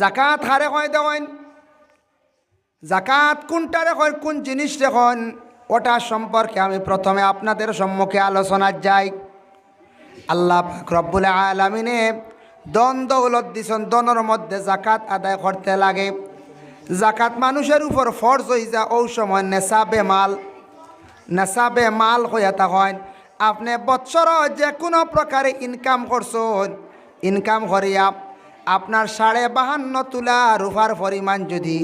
জাকাত হারে কয় দেখেন জাকাত কোনটারে কয় কোন জিনিস দেখুন ওটা সম্পর্কে আমি প্রথমে আপনাদের সম্মুখে আলোচনা যাই। আল্লাহ রব্বুল আলমিনে দন দৌলত দিছন দনের মধ্যে জাকাত আদায় করতে লাগে। জাকাত মানুষের উপর ফর্জ হয়ে যা ও সময় নেশাবে মাল। নেশাবে মাল হইয়া তখন আপনি বৎসর যে কোনো প্রকারে ইনকাম করছেন, ইনকাম করিয়া আপনার সাড়ে বাহান্ন তুলা রুফার পরিমাণ যদি,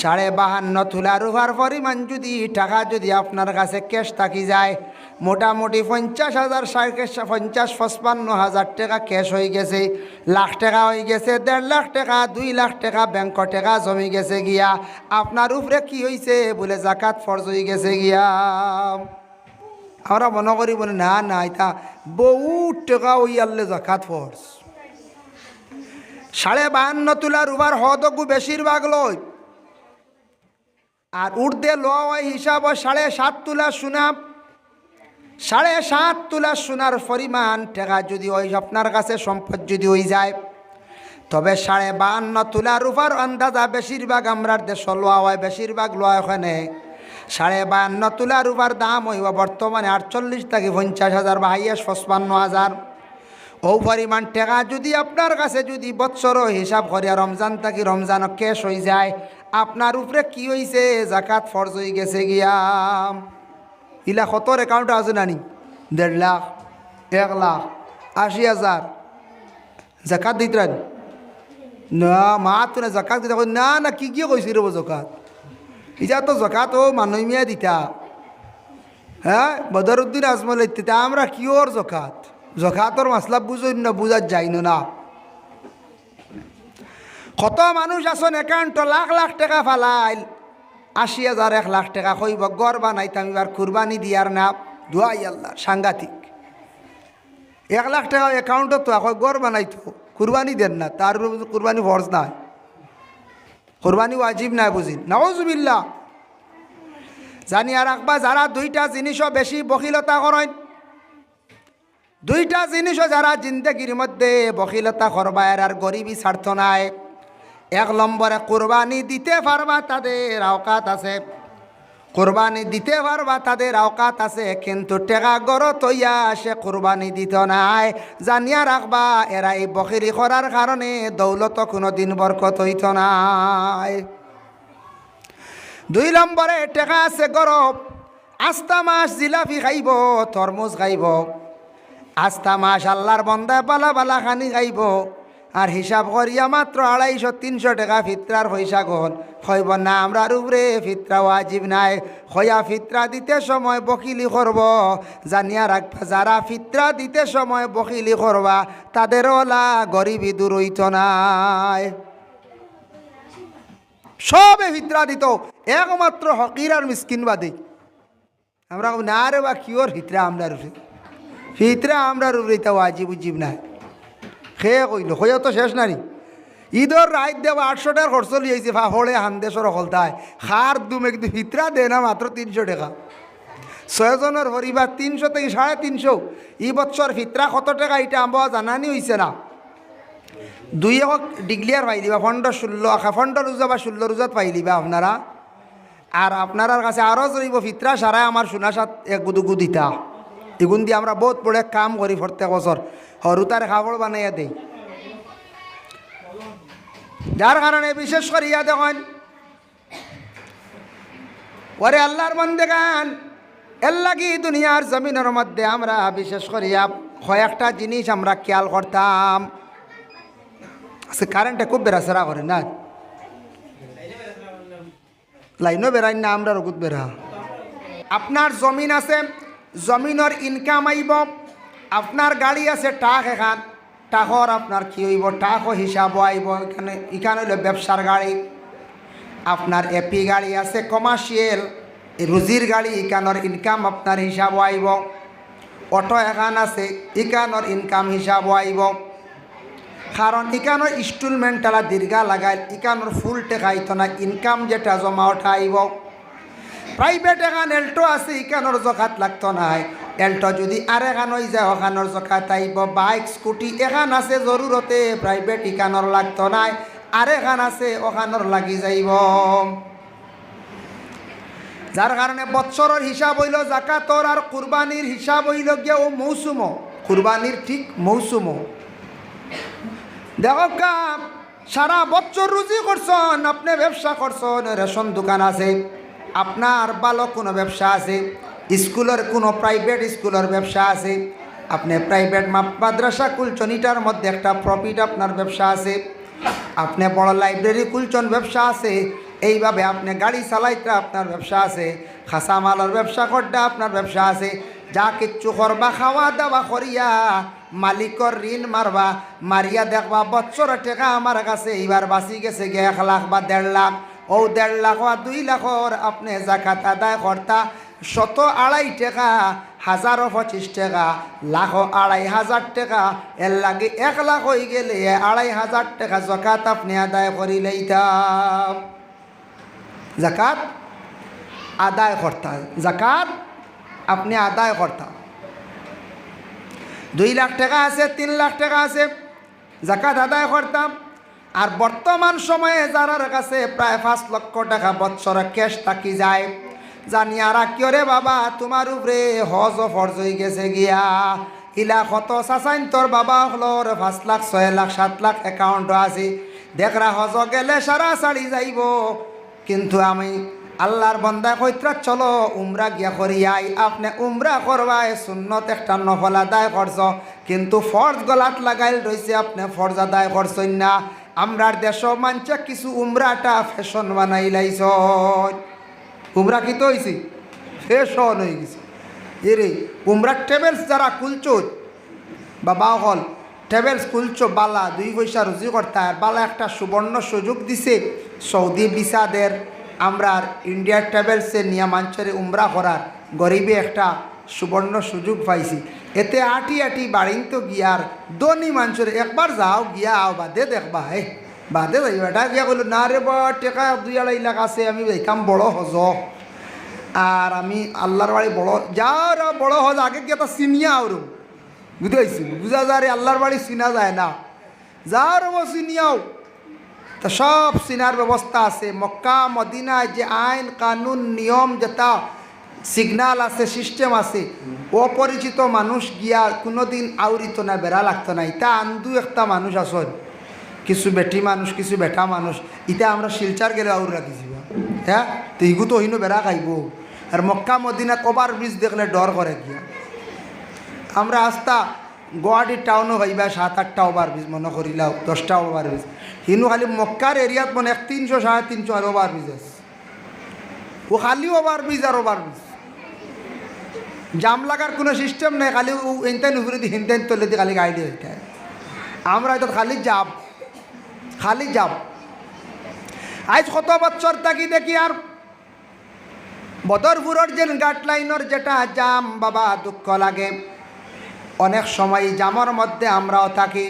সাড়ে বাহান্ন তুলা রুফার পরিমাণ যদি, টাকা যদি আপনার কাছে ক্যাশ থাকি যায়, মোটামুটি পঞ্চাশ হাজার ষাট পঞ্চাশ পঁচপান্ন হাজার টাকা ক্যাশ হয়ে গেছে, লাখ টাকা হয়ে গেছে, দেড় লাখ টাকা, দুই লাখ টাকা ব্যাংক টাকা জমি গেছে গিয়া, আপনার উপরে কি হয়েছে বলে জাকাত ফরজ হয়ে গেছে গিয়া। আমরা মনে করি বলে, না না, এটা বহুত টাকা ওই আনলে জাকাত ফরজ। সাড়ে বাহান্ন তোলার উবার হদকু বেশিরভাগ লয় আর উর্দে লয় হিসাব সাড়ে সাত তোলা সুনাম। সাড়ে সাত তোলা সোনার পরিমাণ টাকা যদি ওই আপনার কাছে সম্পদ যদি হয়ে যায়। তবে সাড়ে বাহান্ন তোলা রূপার আন্দাজা বেশিরভাগ আমরা দেশ লোয়া হয় বেশিরভাগ লোয়া ওখানে সাড়ে বাহান্ন তোলা রূপার দাম হইব বর্তমানে আটচল্লিশ থেকে পঞ্চাশ হাজার বা হাইয়েস্ট পঁচপান্ন হাজার। ও পরিমাণ টাকা যদি আপনার কাছে যদি বৎসর হিসাব করিয়া রমজান থাকি রমজান কেশ হয়ে যায়, আপনার উপরে কি হয়েছে জাকাত ফরজ হয়ে গেছে গিয়া। ইলা কতর অ্যাকাউন্ট আছে নানি? দেড় লাখ, এক লাখ, আশি হাজার। জাকাত দিতেন না মা তো না, জাকাত দিতে না না, কি কি কইছি রব জকাত? ইটা তো জকাত ও মানুষ মিয়া দিতা। হ্যাঁ বদরুদ্দিন আজমল ইত্যাদি আমরা কিওর জকাত? জকাতর মাসলা বুঝই না বুঝার যাইন না। কত মানুষ আছেন একাউন্ট লাখ লাখ টাকা ফালাইল, আশি হাজার এক লাখ টাকা কইব গড় বানাইতাম এবার কুরবানি দিয়ার না দুয়াই আল্লাহ, সাংঘাতিক। এক লাখ টাকা অ্যাকাউন্টত তো এখন গড় বানাইতো কুরবানি দেন না তার কুরবানি ফরজ নাই। কুরবানি ওয়াজিব নাই বুঝি নওয়াজুবিল্লা জানি আর রাখবা যারা দুইটা জিনিসও বেশি বকিলতা করেন দুইটা জিনিসও যারা জিন্দগির মধ্যে বকিলতা করবার আর গরিবী স্বার্থ নাই। এক নম্বরে কোরবানি দিতে পারবা তাদের আওকাত আছে। কোরবানি দিতে পারবা তাদের আওকাত আছে, কিন্তু টেকা গড় তৈয়া সে কোরবানি দিত নাই। জানিয়া রাখবা, এরা এই বকিরি করার কারণে দৌলত কোনো দিন বরকত হইত নাই। দুই নম্বরে টেকা আছে গরব আস্তা মাস জিলাপি খাইব, তরমুজ খাইব। আস্তা মাস আল্লাহর বন্দায় বালা বালা খানি খাইব। আর হিসাব করিয়া মাত্র আড়াইশো, তিনশো টাকা ফিত্রার পয়সা গন হইব না, আমরা উপরে ফিত্রা ওয়াজিব নাই। হইয়া ফিত্রা দিতে সময় বকিলি করব। জানিয়া রাখবা, যারা ফিত্রা দিতে সময় বকিলি করবা, তাদের ওলা গরিবী দূর হইত নাই। সবে ফিত্রা দিত, একমাত্র হকির আর মিসকিন বাদে। আমরা না রে বা, কিওর ফিত্রা আমরা ফিত্রা আমরা রূপে তা ওয়াজিব উজিব নাই। খেয়ে কইল হইয়া তো শেষ নারী। ঈদর রাইত দেওয়া আটশো টাকার খরচ লিয়েছে ফাফড়ে হান্দেশর হলতায় খার দুমে কিন্তু ফিতরা দেয় না মাত্র তিনশো টাকা। ছয়জনের পরিবার তিনশো থেকে সাড়ে তিনশো। ই বছর ফিতরা কত টাকা এটা আমরা জানানি হয়েছে না। দুই একক ডিগ্লিয়ার পাইলিবা ফন্ড ষোলো ফন্ড রোজা বা ষোলো রোজাত পাইলিবা আপনারা। আর আপনার কাছে আরও জরিব ফিতরা সারাই আমার সোনা সাত এক গুদুগু দিতা। এগুন দিয়ে আমরা বহুত বড় কাম করি প্রত্যেক বছর হরুতার খাবড় বানাইয়া দেই যার কারণে বিশেষ করে ইয়া দেখেন ওরে আল্লাহর মন্দে গান এল্লাগি দুনিয়ার জমিনের মধ্যে আমরা বিশেষ করিয়া কয়েকটা জিনিস আমরা খেয়াল করতাম। সে কারেন্টে খুব বেড়াচেরা করে না? লাইনও বেড়াই না আমরা রগুত বেড়া। আপনার জমিন আছে জমিনের ইনকাম আইব আপনার গাড়ি আছে টাক এখান টাকর আপনার কি হইব টাকও হিসাব আইব এখানে এখানে হইল ব্যবসার গাড়ি। আপনার এপি গাড়ি আছে কমার্শিয়াল রুজির গাড়ি ইকানোর ইনকাম আপনার হিসাব আইব অটো এখান আছে ইকানোর ইনকাম হিসাব আইব কারণ ইকানোর ইনস্টলমেন্টালা দীর্ঘা লাগাই ইকানোর ফুল টেকাইতো না ইনকাম যেটা জমা ওঠা আইব প্রাইভেট এখান এল্টো আছে ইকানোর জকাত লাগতো নাই। এল্টো যদি আর এখান হয়ে যায় ওখানোর জকাত আইব বাইক, স্কুটি, এখান আছে জরুরতে প্রাইভেট ইকানোর লাগতো নাই। আরে খান আছে ওখানোর লাগি যাইব। যার কারণে বৎসরের হিসাব হইল জাকাতর আর কুরবানির হিসাব হইল গিয়া ও মৌসুম কুরবানির ঠিক মৌসুম দেখো সারা বছর রুজি করছন আপনি ব্যবসা করছন রেশন দোকান আছে। আপনার ভালো কোনো ব্যবসা আছে, স্কুলের কোনো প্রাইভেট স্কুলের ব্যবসা আছে, আপনি প্রাইভেট মাদ্রাসা খুলছেন এটার মধ্যে একটা প্রফিট আপনার ব্যবসা আছে, আপনি বড় লাইব্রেরি খুলছেন ব্যবসা আছে, এইভাবে আপনি গাড়ি চালাইতে আপনার ব্যবসা আছে খাসা মালের ব্যবসা করতে আপনার ব্যবসা আছে, যা কিচ্ছু করবা, খাওয়া দাওয়া করিয়া মালিকর ঋণ মারবা, মারিয়া দেখবা বছর টাকা আমার কাছে, এইবার বাঁচি গেছে গে এক লাখ বা দেড় লাখ ও দেড় লাখ দুই লাখর আপনি জাকাত আদায় কর্তা শত আড়াই টাকা হাজারো পঁচিশ টাকা, লাখ আড়াই হাজার টাকা এর লাগে এক লাখ হয়ে গেলে আড়াই হাজার টাকা জাকাত আপনি আদায় করিলেই থাম জাকাত আদায় কর্তা জাকাত আপনি আদায় কর্তা দুই লাখ টাকা আছে, তিন লাখ টাকা আছে, জাকাত আদায় করতাম আর বর্তমান সময়ে যারার কাছে প্রায় পাঁচ লক্ষ টাকা বৎসরে ক্যাশ থাকি যায় জানি আর কিয় রে বাবা, তোমার উপরে হজ ফরজ হয়ে গেছে গিয়া। ইলা কত চাচাইন তোর বাবা হলোর পাঁচ লাখ, ছয় লাখ, সাত লাখ অ্যাকাউন্ট আছে। দেখরা হজ গেলে সারা সাড়ি যাইব। কিন্তু আমি আল্লাহর বন্দা কইত্রা, চলো উমরা গিয়া করিয়াই আপনি উমরা করবাই, সুন্নত একটা নফল আদায় করছ। কিন্তু ফর্জ গলাত লাগাইল রয়েছে আপনি ফর্জ আদায় করছেন না। আমরার দেশ মানছে, কিছু উমরাটা ফ্যাশন বানাই লাইছ উমরা কি তো হয়েছে ফ্যাশন হয়ে গেছে। এরে উমরা টেবেলস যারা কুলচোর বাবা হল ট্রাভেলস খুলছো, বালা দুই পয়সা রুজি করতে, আর বালা একটা সুবর্ণ সুযোগ দিছে সৌদি বিসাদের আমরা ইন্ডিয়ার ট্রাভেলসের নিয়মাঞ্চলে উমরা করার, গরিবে একটা সুবর্ণ সুযোগ পাইছি। এতে আটি আটি বাড়িন তো গিয়ার। দনি মাঞ্চরে একবার যাও গিয়া আও বাদে দেখবা, হে। বাদে যাই এটা গিয়া বলল না রে বা, টেকা দুই আড়াই লাখ আছে, আমি কাম বড় হজ। আর আমি আল্লাহর বাড়ি বড় যার বড় হজ, আগে গিয়ে তা চিনিয়া আরম বুঝতে পারছি বুঝা যায় রে, আল্লাহর বাড়ি চিনা যায় না। যার ও চিনিয়াও। তা সব চিনার ব্যবস্থা আছে। মক্কা, মদিনায় যে আইন, কানুন, নিয়ম, যেটা সিগনাল আছে সিস্টেম আছে। অপরিচিত মানুষ গিয়া কোনোদিন আউরিত না, বেড়া লাগতো না। ইটা আন্দু একটা মানুষ আসন কিছু বেটি মানুষ, কিছু বেটা মানুষ। ইতা আমরা শিলচার গেলে আউর রাখিছি হ্যাঁ তো ইগু তো হইনো বেড়া খাইব। আর মক্কা, মদিনাত ওভার ব্রিজ দেখলে ডর করে গিয়া। আমরা আস্তা গুয়াহাটি টাউনও হইবা সাত আটটা ওভার ব্রিজ মনে করিলাও দশটা ওভার ব্রিজ হিনু খালি মক্কার এরিয়াত মনে এক তিনশো সাড়ে তিনশো আর ওভার ব্রিজ আছে। ও খালি ওভার ব্রিজ আর ওভার ব্রিজ জাম লাগার কোনো সিস্টেম নেই, খালি ইনতেন উপরে দিয়ে হিনতেন তলে দিয়ে খালি গাড়ি হইতে আমরা এটা খালি যাব খালি যাব আজ কত বছর থাকি দেখি আর বদরপুরের যে গাট লাইনের যেটা জাম বাবা দুঃখ লাগে। অনেক সময় জামর মধ্যে আমরাও থাকি।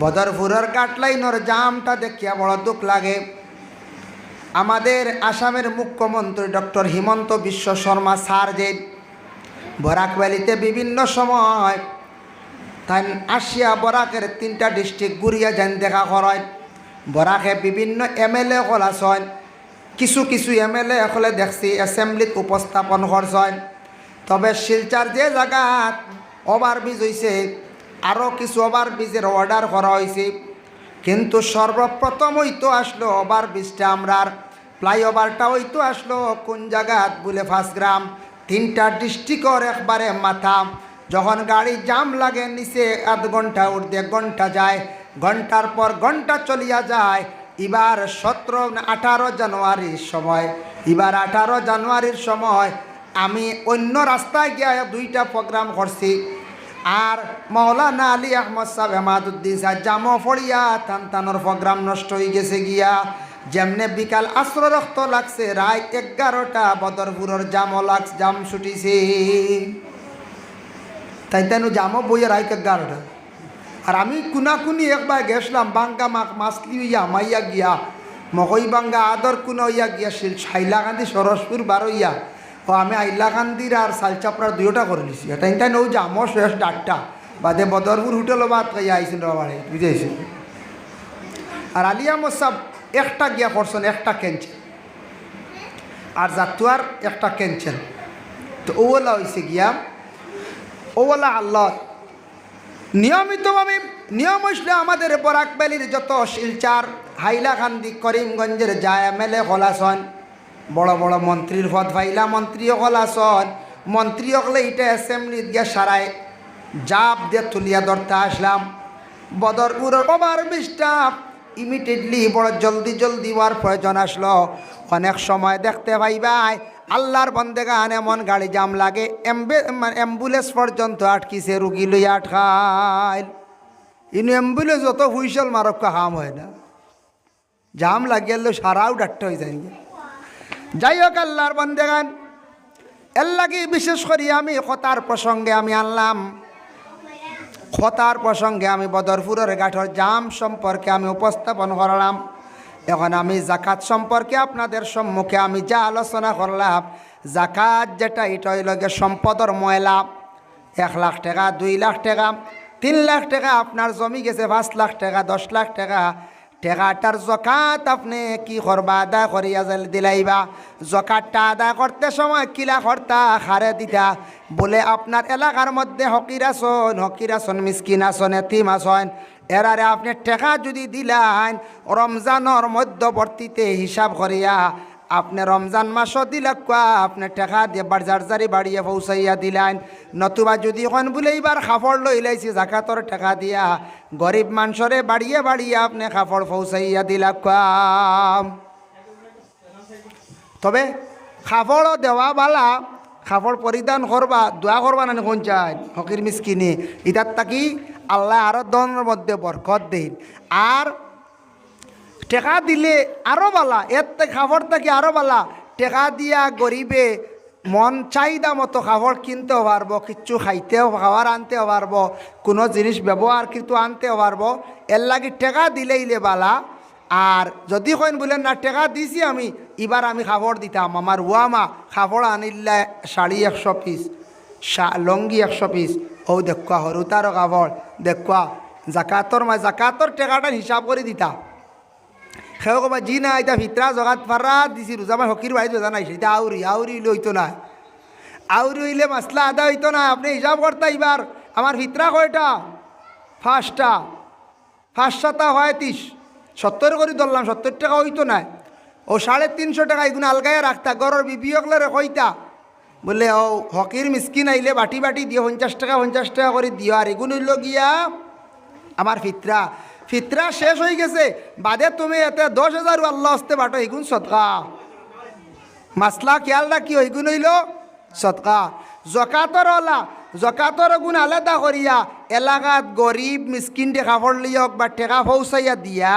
বদরপুরের গাট লাইনের জামটা দেখিয়া বড় দুঃখ লাগে। আমাদের আসামের মুখ্যমন্ত্রী ডক্টর হিমন্ত বিশ্ব শর্মা স্যার যে বরাক ভ্যালিতে বিভিন্ন সময় তাই আসিয়া বরাকের তিনটা ডিস্ট্রিক্ট ঘুরিয়া যান দেখা করায়। বরাকে বিভিন্ন এম এল এ কিছু কিছু এম এল দেখছি এসেম্বলিত উপস্থাপন করছেন। তবে শিলচার যে জায়গাত ওভারব্রিজ হয়েছে আরও কিছু ওভারব্রিজের অর্ডার করা হয়েছে কিন্তু সর্বপ্রথম হইতো আসলো ওভারব্রিজটা আমরার। ফ্লাইওভারটা হইতো আসলো, কোন জায়গাত বলে ফার্স্ট গ্রাম। তিনটা ডিস্ট্রিক্টর একবারে মাথা। যখন গাড়ি জাম লাগে, নিচে আধ ঘণ্টা উর্ধে ঘণ্টা যায়। ঘণ্টার পর ঘণ্টা চলিয়া যায়। এবার সতেরো, আঠারো জানুয়ারির সময়। এবার আঠারো জানুয়ারির সময় আমি অন্য রাস্তায় গিয়া দুইটা প্রোগ্রাম করছি। আর মৌলানা আলী আহমদ সাহেব হেমাদুদ্দিন সাহেব জামো ফড়িয়া টান টানোর প্রোগ্রাম নষ্ট হয়ে গেছে গিয়া, যেমনে বিকাল আশ্র রক্ত লাগছে রায় এগারোটা বদরপুরের জামো লাগ জাম ছুটিছে। তাই তেন জামো বইয়ে রায় এগারোটা। আর আমি কুনাকুনি একবার গেছিলাম, বাঙ্গা মাক মাছলি হইয়া মাইয়া গিয়া, মকই বাঙ্গা আদর কুনা হইয়া গিয়া সাইলাকান্দি সরসপুর বার হইয়া ও আমি আইলাকান্দির আর সালচাপড়ার দুইটা করে নিছি। এটা তাই নৌ জামো শেষ ডাকটা বাদে বদরপুর হোটেল বাদ খাইয়া আইসিন রবাড়ে বুঝেছি আর আলিয়া মোসাব একটা গিয়া করছেন একটা কেনছেন আর জাতুয়ার একটা কেনছেন তো ওলা হয়েছে গিয়া। ওলা আল্লাহ নিয়মিতভাবে নিয়ম হইসলে আমাদের বরাক ভ্যালির যত শিলচার হাইলাকান্দি করিমগঞ্জের যায় এমএলএ হলাসন বড় বড় মন্ত্রীর পদ ভাইলা মন্ত্রীও হলাসন মন্ত্রী হলে এটা অ্যাসেম্বলিত গিয়ে সারায় জাপ দিয়ে তুলিয়া ধরতে আসলাম। বদরপুর ওভার বিশটা ইমিডিয়েটলি বড় জলদি জলদি হওয়ার প্রয়োজন আসলো। অনেক সময় দেখতে পাই ভাই আল্লাহর বন্দেগান এমন গাড়ি জাম লাগে। অ্যাম্বুলেন্স পর্যন্ত আটকিছে রুগী লইয়া আটকাইল। ইনু অ্যাম্বুলেন্স অত হুইসল মারক কাম হয় না। জাম লাগিয়ে সারাও ডাক্তার হয়ে যায় যাই হোক আল্লাহর বন্দেগান, এর লাগি বিশেষ করি আমি কথার প্রসঙ্গে আমি আনলাম। কথার প্রসঙ্গে আমি বদরপুরের গাঠর জাম সম্পর্কে আমি উপস্থাপন করলাম। এখন আমি জাকাত সম্পর্কে আপনাদের সম্মুখে আমি যা আলোচনা করলাম, জাকাত যেটা, এটা গিয়ে সম্পদর ময়লা। এক লাখ টাকা, দুই লাখ টাকা, তিন লাখ টাকা, আপনার জমি গেছে পাঁচ লাখ টাকা, দশ লাখ টাকা টেকাটার জকাত আপনি কি করবা? আদা করিয়া যাই দিলাইবা। জকাতটা আদা করতে সময় কিলা কর্তা হারে দিতা। বলে, আপনার এলাকার মধ্যে হকির আসন হকির আসন, মিসকিন আসন, এতিম আসন। এরারে আপনি টেকা যদি দিলেন রমজানর মধ্যবর্তীতে হিসাব করিয়া আপনি রমজান মাসও দিলে কোয়া, আপনি টেকা দিয়ে বাজার জারি বাড়িয়ে পৌঁছাইয়া দিলেন। নতুবা যদি এখন বলে এইবার খাফড় লই লাইছি, জাকাতর টেকা দিয়া গরিব মানুষরে বাড়িয়ে বাড়িয়ে আপনি খাফড় পৌঁছাইয়া দিলা তবে খাফড়ও দেওয়া বালা, খাফড় পরিধান করবা, দোয়া করবা না কোন চাই হকির মিসকিনি, ইতার তাকি আল্লাহ আরও দনের মধ্যে বরকত দেন। আর টেকা দিলে আরও বালা, এর খাবার থেকে আরও বালা। টেকা দিয়া গরিবে মন চাহিদা মতো খাবার কিনতেও পারব, কিচ্ছু খাইতেও, খাবার আনতেও পারব, কোনো জিনিস ব্যবহার কিন্তু আনতেও পারব। এর লাগি টেকা দিলেইলে বালা। আর যদি কইন বলেন না, টেকা দিছি আমি, এবার আমি খাবার দিতাম। আমার ওয়ামা খাবার আনিল্লা শাড়ি একশো পিস লঙ্গি একশো পিস। ও দেখুয়া, হরুতারও কাপড় দেখুয়া, জাকাতর মা, জাকাতর টেকাটা হিসাব করে দিতা। সেও কবা, জি না এটা ভিতরা জগাত ফারা দিছি রোজামার হকির বাইর রোজা নাই সেটা আউরি আউরি লইতো না আউরি হইলে মাসলা আদা হইতো না আপনি হিসাব করতে এবার আমার ভিতরা কয়টা? ফার্স্টটা ফার্স্টটা হয় তিস সত্তর করে ধরলাম সত্তর টাকা হইতো না ও সাড়ে তিনশো টাকা। এগুলো আলগায় রাখতা গরর বিবিয়কলে কইতা। বলে ও হকির মিসকিন আইলে বাটি বাটি দিও পঞ্চাশ টাকা পঞ্চাশ টাকা করে দিও আর এগুলো গিয়া আমার ফিতরা ফিতরা শেষ হয়ে গেছে। বাদে তুমি এতে দশ হাজার আল্লাহ আসতে বাটো এগুন সৎকা মাসলা খেয়াল রাখি ওইগুন হইল সৎকা জকাতর ওলা জকাতর গুণ আলাদা করিয়া এলাকাত গরিব মিসকিন টেকা পড়লি হোক বা টেকা ফৌসাইয়া দিয়া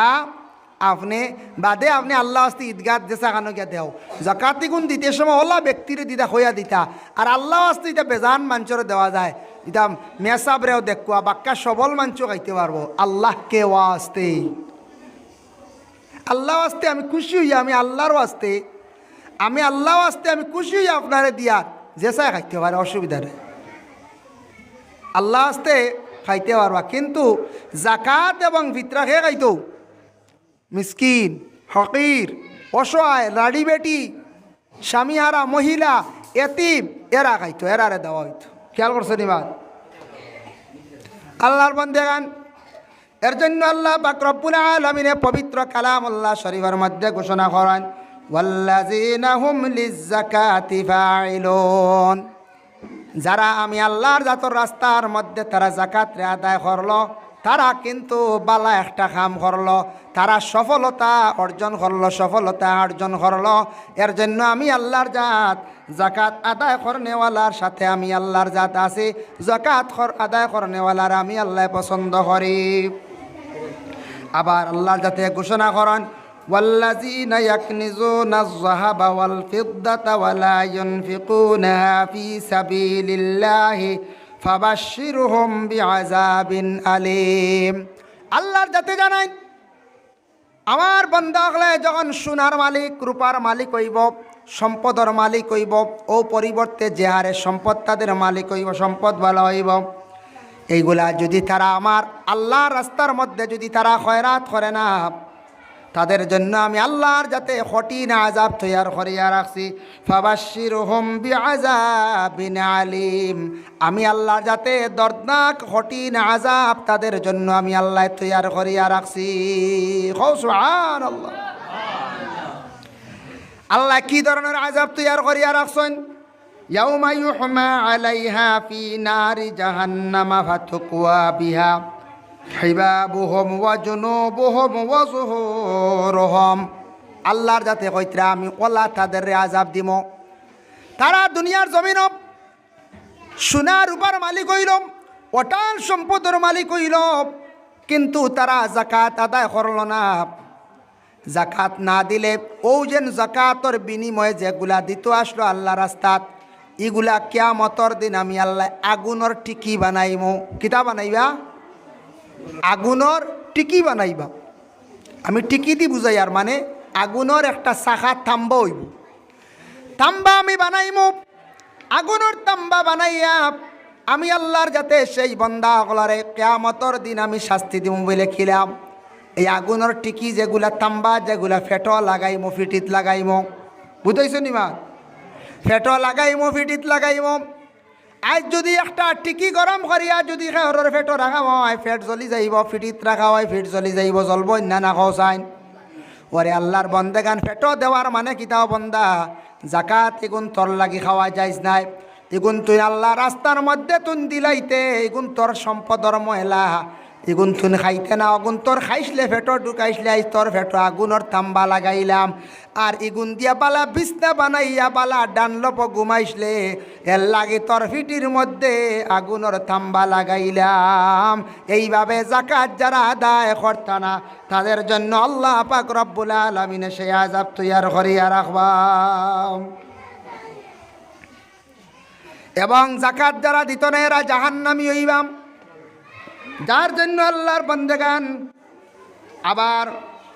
আপনি বাদে আপনি আল্লাহ আস্তে ঈদগাহ দেশা কানো গিয়া দেও। জাকাতি গুণ দিতে সময় ওলা ব্যক্তির দিতা, হইয়া দিতা। আর আল্লাহ আস্তে এটা বেজান মাঞ্চরে দেওয়া যায়। এটা মেসাবরেও দেখুয়া, বাক্কা সবল মাঞ্চ খাইতে পারব। আল্লাহকে ওয়াস্তে? আল্লাহ আস্তে আমি খুশি হইয়া, আমি আল্লাহর আস্তে আমি আল্লাহ আস্তে আমি খুশি হইয়া আপনারে দিয়া জেসায় খাইতে পারে, অসুবিধা নেই। আল্লাহ আস্তে খাইতে পারবা। কিন্তু জাকাত এবং ভিতরা খেয়ে খাইতো? মিসকিন, হকির, অসহায় লাড়ি বেটি, স্বামীহারা, মহিলা, এতিম, এরা খাইতো, এরারে দেওয়া হইতো। খেয়াল করছ নিবাদ আল্লাহর বন্দেগান, এর জন্য আল্লাহ বাকরবুল আলমিনে পবিত্র কালাম আল্লাহ শরীফের মধ্যে ঘোষণা করেন যারা আমি আল্লাহর জাতর রাস্তার মধ্যে তারা জাকাত আদায় করল তারা কিন্তু বালা একটা কাম করলো তারা সফলতা অর্জন করলো সফলতা অর্জন করলো এর জন্য আমি আল্লাহর জাত জাকাত আদায় করনেওয়ালার সাথে আমি আল্লাহর জাত আছি জাকাত আদায় করনেওয়ালার আমি আল্লাহ পছন্দ করি আবার আল্লাহর জাতে ঘোষণা করেন والذين يكنزون الذهب والفضة ولا ينفقونها في سبيل الله আলিম। আল্লাহর যাতে জানাই, আমার বন্ধা হলে যখন সোনার মালিক, রূপার মালিক হইব, সম্পদর মালিক হইব, ও পরিবর্তে যে হারে সম্পদ, তাদের মালিক হইব, সম্পদ ভালো হইব। এইগুলা যদি তারা আমার আল্লাহ রাস্তার মধ্যে যদি তারা খয়রাত করে না তাদের জন্য আমি আল্লাহর যাতে কঠিন আজাব তৈয়ার করিয়া রাখছি। ফাবাসির হোম বি আজাবিন আলিম। আমি আল্লাহর যাতে দর্দনাক কঠিন আজাব তাদের জন্য আমি আল্লাহ তৈয়ার করিয়া রাখছি। আল্লাহ আল্লাহ কি ধরনের আজাব তৈয়ার করিয়া রাখছেন? ইয়াউমা ইউহমা আলাইহা ফি নারি জাহান্নামা ফাতুকুয়া বিহা। হিবাবুহম ওয়া জুনুবুহম ওয়া যুহুরুহম আল্লাহর যাতে কইতরা, আমি কলা তাদের আজাব দিম। তারা দুনিয়ার জমিন সোনার রূপার মালিক হইল অটাল সম্পদের মালিক হইল কিন্তু তারা জাকাত আদায় করল না। জাকাত না দিলে ও যেন জাকাতর বিনিময়ে যেগুলা দিত আসলো আল্লাহ রাস্তাত ইগুলা কেয়ামতর দিন আমি আল্লাহ আগুনের টিকি বানাইম। কিতা বানাইবা? আগুনর টিকি বানাইবা। আমি টিকি দি বুঝাই আর মানে আগুনর একটা শাখা থাম্বা হইব। থাম্বা আমি বানাইমো। আগুনের তাম্বা বানাইয়া আমি আল্লাহর যাতে সেই বন্দা অগলারে কেয়ামতর দিন আমি শাস্তি দিব বলে খিলাম এই আগুনের টিকি যেগুলা তাম্বা, যেগুলা ফেটো লাগাইমো, ফিটিত লাগাইমো। বুঝাইছো নিমা ফেটো লাগাইমো, ফিটিত লাগাইমো। আজ যদি একটা টিকি গরম করিয়া যদি খেহরের ফেটো রাখা হয় ফেট জ্বলি যাইব, ফিটিত রাখা হয়, ফিট জ্বলি যাইব, জ্বলব না না চাইন। ওরে আল্লাহর বন্দে গান ফেটো দেওয়ার মানে কিতাও বন্দা? জাকাত এগুন তোর লাগি খাওয়া যাইস নাই। এগুন তুই আল্লাহ রাস্তার মধ্যে তুন দিলাইতে, এগুন তোর সম্পদর ময়লা। এগুন তুন খাইতে না, অগুন তোর খাইসলে ফেটো, ঢুকাইসলে আইস তোর ফেটো আগুনর থাম্বা লাগাইলাম। আর ইগুন দিয়া বালা বিছনা বানাইয়া বালা ডানলপ ঘুমাইসলে, এর লাগে তোর ফিটির মধ্যে আগুনর থাম্বা লাগাইলাম। এইভাবে জাকাত যারা আদায় করতা না, তাদের জন্য আল্লাহ পাক রব্বুল আলমিনে সে আজাব তৈয়ার করিয়া রাখবাম। এবং জাকাত যারা দিত না, এরা জাহান্নামি হইবাম। যার জন্য আল্লাহর বন্দেগান। আবার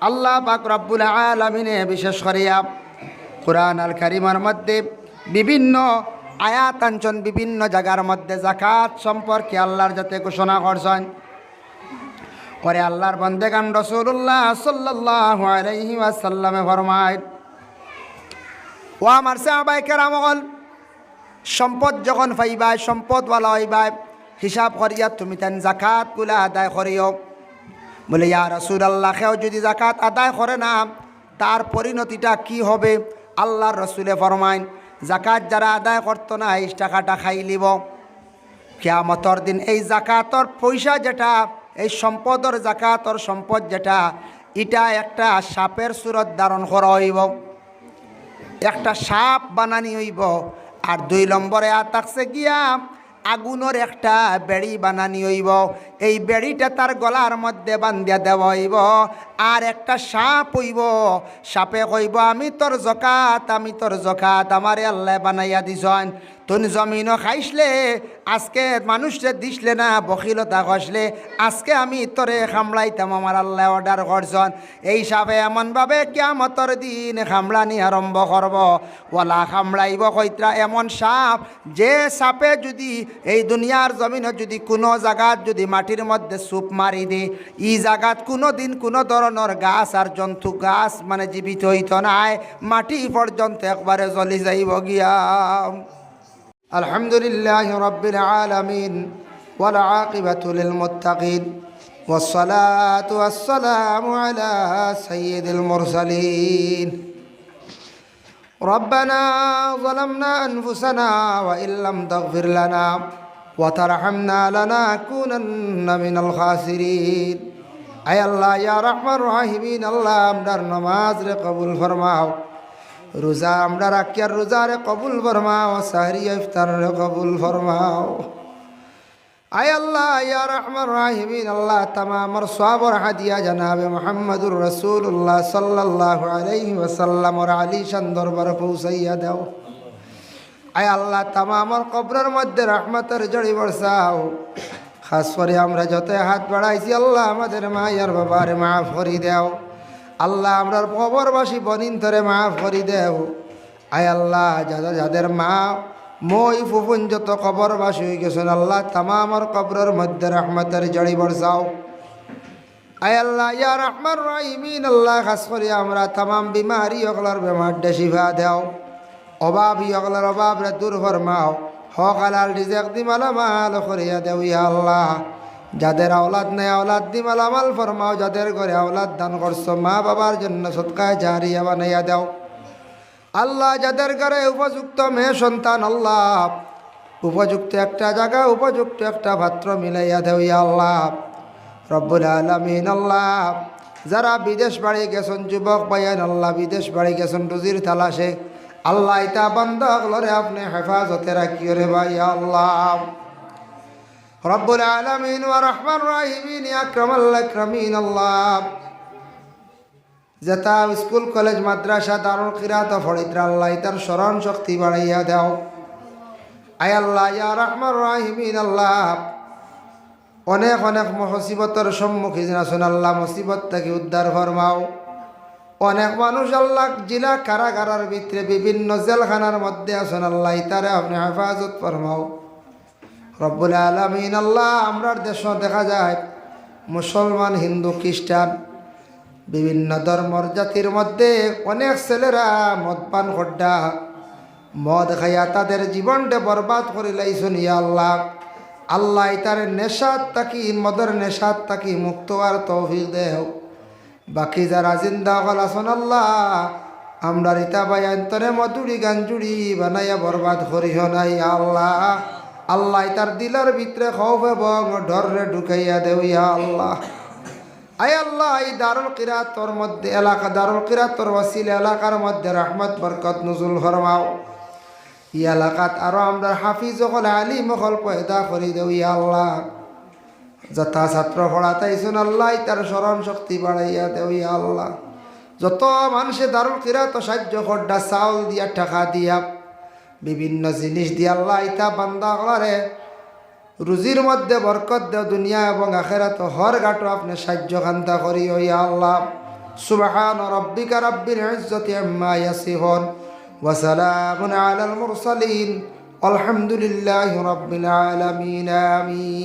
আল্লাহ পাক রব্বুল আলমিনে বিশেষ করিয়া কোরআন আল কারিমার মধ্যে বিভিন্ন আয়াতাঞ্চন বিভিন্ন জায়গার মধ্যে জাকাত সম্পর্কে আল্লাহর যাতে ঘোষণা করছেন। করে আল্লাহর বন্দেগান রসুল্লাহ সাল্লাহ আলহি ফরমায়, ও আমার সাহাবাই কেরামল সম্পদ যখন পাইবাই সম্পদওয়ালা হইবাই হিসাব করিয়া তুমি তেন জাকাতগুলা আদায় করিও। বলে, ইয়া রসুল আল্লাহেও যদি জাকাত আদায় করে না, তার পরিণতিটা কি হবে? আল্লাহর রসুলে ফরমাইন, জাকাত যারা আদায় করতো না, এই টাকাটা খাই লিব। কেয়ামতর দিন এই জাকাতর পয়সা যেটা, এই সম্পদর জাকাতর সম্পদ যেটা, এটা একটা সাপের সুরত ধারণ করা হইব। একটা সাপ বানানি হইব। আর দুই নম্বরে আর থাকছে গিয়া আগুনের একটা বেড়ি বানানি হইব। এই বেড়িটা তার গলার মধ্যে বান্ধিয়া দেওয়া হইব, আর একটা সাপ হইব। সাপে কইব, আমি তোর জকাত, আমি তোর জকাত, আমারে আল্লাহ বানাইয়া দিছন। তুন জমিনও খাইসলে, আজকে মানুষরে দিসলে না বকিলতা খসলে আজকে আমি তোরে খামলাইতাম, আমার আল্লাহ অর্ডার করছন। এই সাপে এমনভাবে কেমতর দিন খামলানি আরম্ভ করব। ওলা খামলাইব কইত্রা এমন সাপ, যে সাপে যদি, এই দুনিয়ার জমিনে যদি কোনো জায়গাত যদি মাটির মধ্যে সুপ মারি দে ই জায়গাত কোনো দিন কোনো ধরনের গাছ আর জন্তু গাছ মানে জীবিত হইত নাই মাটি পর্যন্ত একবারে জ্বলি যাইব গিয়া الحمد لله رب العالمين والعاقبة للمتقين والصلاة والسلام على سيد المرسلين ربنا ظلمنا أنفسنا وإن لم تغفر لنا وترحمنا لنا لنكونن من الخاسرين. أي الله يا رحم الرحيمين الله أمدر نماز قبول فرماو. روزا أمدر أكيا روزا قبول فرماو. سهري افتر قبول فرماو. أي الله يا رحم الرحيمين الله تمام رصاب ورحدي يا جناب محمد رسول الله صلى الله عليه وسلم ورعلي شندر برفو سيده. আয় আল্লাহ তামামর কবরের মধ্যে রহমতের জড়ি বর্ষাও। খাস করে আমরা যত হাত বাড়াইছি, আল্লাহ আমাদের মায়ার বাবারে মা করি দেও। আল্লাহ আমরার কবরবাসী বনিন ধরে মাফ করি দেও। আয় আল্লাহ যাদের যাদের মা, মই ফুফুন যত কবরবাসী হয়ে গেছেন, আল্লাহ তামামর কবরের মধ্যে রহমতের জড়ি বর্ষাও। আয় আল্লাহ, ইয়া রহমান রাহিমিন, আল্লাহ খাস করি আমরা তামাম বিমারি অগলার বেমার শিফা দেও। অভাব অগলার অভাব রে দূর ফরমাও। হক আলাল রিজেক দি মালামাল করিয়া দেও ইয়া আল্লাহ। যাদের আওলাদ নেই আওলাদ দি মালামাল ফরমাও, যাদের ঘরে আওলাদ দান করছ, মা বাবার জন্য সৎকায় জারিয়া বানাইয়া দেও। আল্লাহ যাদের ঘরে উপযুক্ত মেয়ে সন্তান, আল্লাহ। উপযুক্ত একটা জায়গা, উপযুক্ত একটা পাত্র মিলাইয়া দেও ইয়া আল্লাহ। রব্বুল আলমিন, আল্লাহ। যারা বিদেশ বাড়ি গেছেন, যুবক ভাইয়ান আল্লাহ বিদেশ বাড়ি গেছেন, রুজির তালাশে আল্লাহ ইতা বন্ধ হলরে আপনি হেফাজতে রাখিও রে ভাই, আল্লাহ। রব্বুল আলমিন ওয়া রহমান রাহিমিন আকরাম আল্লাহ আকরামিন, আল্লাহ। যেটা স্কুল, কলেজ, মাদ্রাসা, দারুল কিরাত ফরিদ্রা, আল্লাহ তার স্মরণ শক্তি বাড়াইয়া দাও। আয় আল্লাহ, ইয়া রহমান রাহিমিন, আল্লাহ। অনেক অনেক মুসিবতর সম্মুখীন আছেন, আল্লাহ মুসিবত থেকে উদ্ধার ফরমাও। অনেক মানুষ আল্লাহ জেলা কারাগারার ভিতরে বিভিন্ন জেলখানার মধ্যে আছেন। আল্লাহ তারে আপনি হেফাজত ফরমাও। রব্বুল আলমিন, আল্লাহ আমরার দেশ দেখা যায়, মুসলমান, হিন্দু, খ্রিস্টান, বিভিন্ন ধর্মর জাতির মধ্যে অনেক ছেলেরা মদ পান খড্ডা মদ খাইয়া তাদের জীবনটা বরবাদ করে লাইছুন ইয়া আল্লাহ। আল্লাহ তার নেশাত তাকি মদের নেশাত তাকি মুক্ত আর তৌফিক দেও। বাকি যারা জিন্দা আসন আল্লাহ আমরা রিতা বাই অন্তরে মধুরি গাঞ্জুড়ি বানাইয়া বরবাদ করিহ নাই, আল্লাহ। আল্লাহ তার দিলার ভিতরে খৌফ এবং ডরে ঢুকাইয়া দেও, ইয়া আল্লাহ। আয় আল্লাহ, এই দারুল কিরাতর মধ্যে, এলাকা দারুল কিরাতর ওয়াসিল, এলাকার মধ্যে রহমত, বরকত নজুল ফরমাও। ই এলাকাত আরও আমরা হাফিজ হল আলিম হল পয়দা করি দেও, ইয়া আল্লাহ। যথা ছাত্র পড়াতাইছুন আল্লাহ, তার স্মরণ শক্তি বাড়াইয়া ইয়া আল্লাহ। যত মানুষে দারুল কিরাত সাহায্য করডা, চাউল দিয়া, টাকা দিয়া, বিভিন্ন জিনিস দিয়া আল্লাহ, ইতা বান্দা করে রুজির মধ্যে বরকত দেও দুনিয়া এবং আখেরাত। হর গাটো আপনি সাহায্য খান্তা করি ওই আল্লাহ। সুবহান রব্বিকা রব্বিল ইজ্জতি আম্মা ইয়াসিফুন ওয়া সালামুন আলাল মুরসালিন। আলহামদুলিল্লাহি রাব্বিল আলামিন, আমিন।